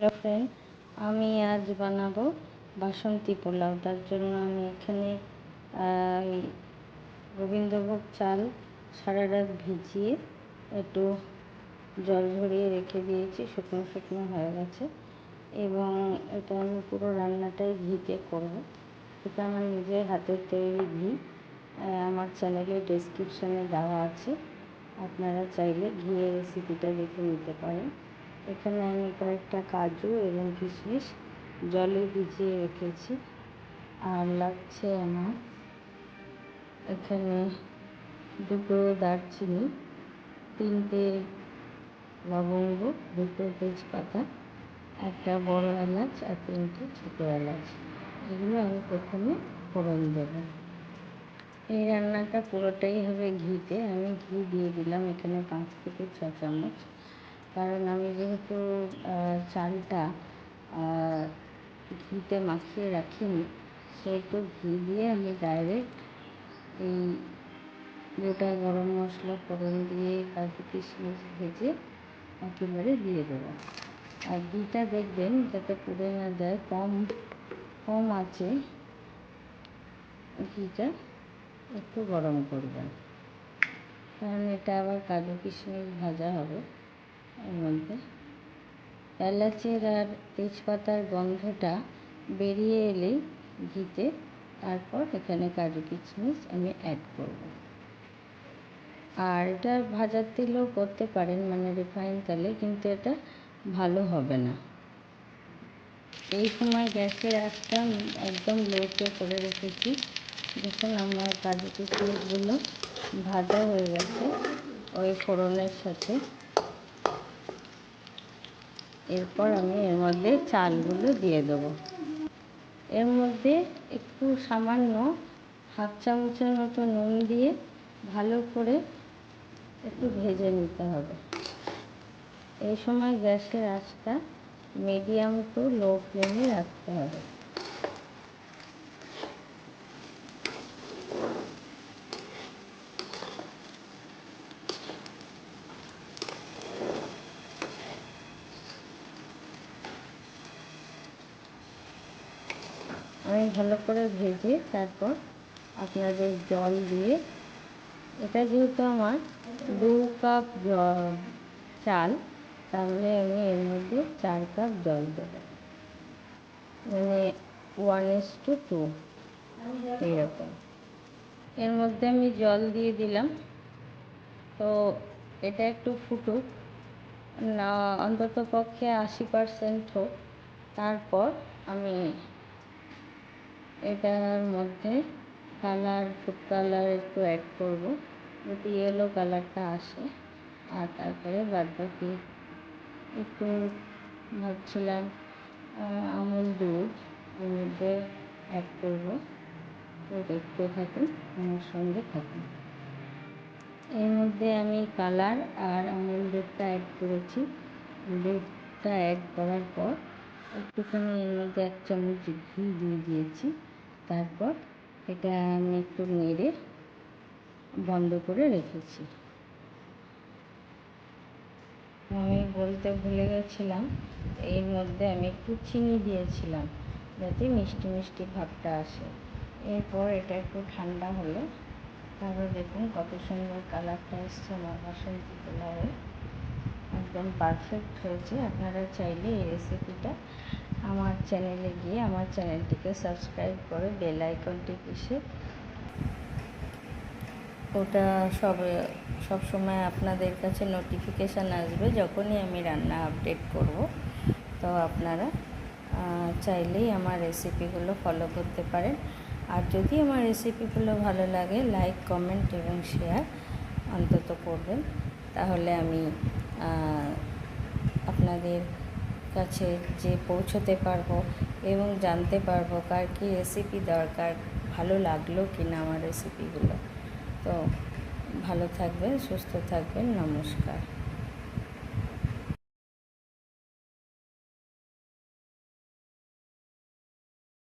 Hello friend আমি আজ বানাবো বাসন্তী পোলাও। তার জন্য আমি এখানে গোবিন্দভোগ চাল, সারা রাত ভিজিয়ে একটু জল ঝরিয়ে রেখে দিয়েছি, শুকনো শুকনো হয়ে গেছে। এবং এটা আমি পুরো রান্নাটাই ঘিতে করব। এটা আমার নিজের হাতের তৈরি ঘি। আমার চ্যানেলে ডেসক্রিপশানে দেওয়া আছে। আপনারা চাইলে ঘিয়ের রেসিপিটা দেখে নিতে পারেন। এখানে আমি কয়েকটা কাজু এবং কিশমিশ জলে ভিজিয়ে রেখেছি। আর লাগছে আমার এখানে দুটো দারচিনি, তিনটে লবঙ্গ, দুটো তেজপাতা, একটা বড় এলাচ আর তিনটে ছোটো এলাচ। এগুলো আমি প্রথমে ফোড়ন দেব। এই রান্নাটা পুরোটাই হবে ঘিতে। আমি ঘি দিয়ে দিলাম এখানে পাঁচ থেকে ছ চামচ। কারণ আমি যেহেতু চালটা ঘিতে মাখিয়ে রাখিনি, সেহেতু ঘি দিয়ে আমি ডাইরেক্ট এই গোটা গরম মশলা ফোড়ন দিয়ে কাজু কিশমিশ ভেজে একেবারে দিয়ে দেবো। আর ঘিটা দেখবেন যাতে পুড়ে না যায়, কম কম আছে, ঘিটা একটু গরম করবেন। কারণ এটা আবার কাজু কিশমিশ ভাজা হবে। এর মধ্যে। এলাচের আর তেজপাতার গন্ধটা বেরিয়ে এলেই ঘিতে তারপর এখানে কাজু কিশমিশ আমি অ্যাড করব। আর এটা ভাজার তেলেও করতে পারেন মানে রিফাইন তেলে, কিন্তু এটা ভালো হবে না। এই সময় গ্যাসের আঁচটা একদম লোতে করে রেখেছি। দেখুন আমার কাজু কিশমিশগুলো ভাজা হয়ে গেছে ওই ফোড়নের সাথে। এরপর আমি এর মধ্যে চালগুলো দিয়ে দেবো। এর মধ্যে একটু সামান্য হাফ চামচের মতো নুন দিয়ে ভালো করে একটু ভেজে নিতে হবে। এই সময় গ্যাসের আঁচটা মিডিয়াম টু লো ফ্লেমে রাখতে হবে। আমি ভালো করে ভেজে তারপর আপনাদের জল দিয়ে, এটা যেহেতু আমার দু কাপ চাল, তাহলে আমি এর মধ্যে চার কাপ জল দেব। মানে ওয়ান এস টু টু এইরকম এর মধ্যে আমি জল দিয়ে দিলাম। তো এটা একটু ফুটুক। না অন্তত পক্ষে আশি পারসেন্ট হোক। তারপর আমি এটার মধ্যে কালার ফুড কালার একটু অ্যাড করব। যাতে ইয়েলো কালারটা আসে। আর তারপরে বাদ বাকি একটু ভাবছিলাম আমুল দুধ মধ্যে অ্যাড করব। তো দেখতে থাকুন আমার সঙ্গে থাকুন এর মধ্যে আমি কালার আর আমুল দুধটা অ্যাড করেছি। দুধটা অ্যাড করার পর একটুখানি এর মধ্যে এক চামচ ঘি দিয়ে দিয়েছি। তারপর এটা আমি একটু নেড়ে বন্ধ করে রেখেছি। আমি বলতে ভুলে গেছিলাম, এর মধ্যে আমি একটু চিনি দিয়েছিলাম যাতে মিষ্টি মিষ্টি ভাবটা আসে। এরপর এটা একটু ঠান্ডা হলো তারপর দেখুন কত সুন্দর কালারটা এসছে আমার বাসন্তী পোলাওয়ে একদম পারফেক্ট হয়েছে। আপনারা চাইলে এই রেসিপিটা আমার চ্যানেলে গিয়ে আমার চ্যানেলটিকে সাবস্ক্রাইব করে বেল আইকনটি পিষে। ওটা সব সব সময় আপনাদের কাছে নোটিফিকেশান আসবে যখনই আমি রান্না আপডেট করব। তো আপনারা চাইলেই আমার রেসিপিগুলো ফলো করতে পারেন। আর যদি আমার রেসিপিগুলো ভালো লাগে লাইক কমেন্ট এবং শেয়ার অন্তত করবেন। তাহলে আমি আপনাদের কাছে যে পৌঁছতে পারব এবং জানতে পারব কার কী রেসিপি দরকার, ভালো লাগল কি না আমার রেসিপিগুলো তো ভালো থাকবেন, সুস্থ থাকবেন, নমস্কার।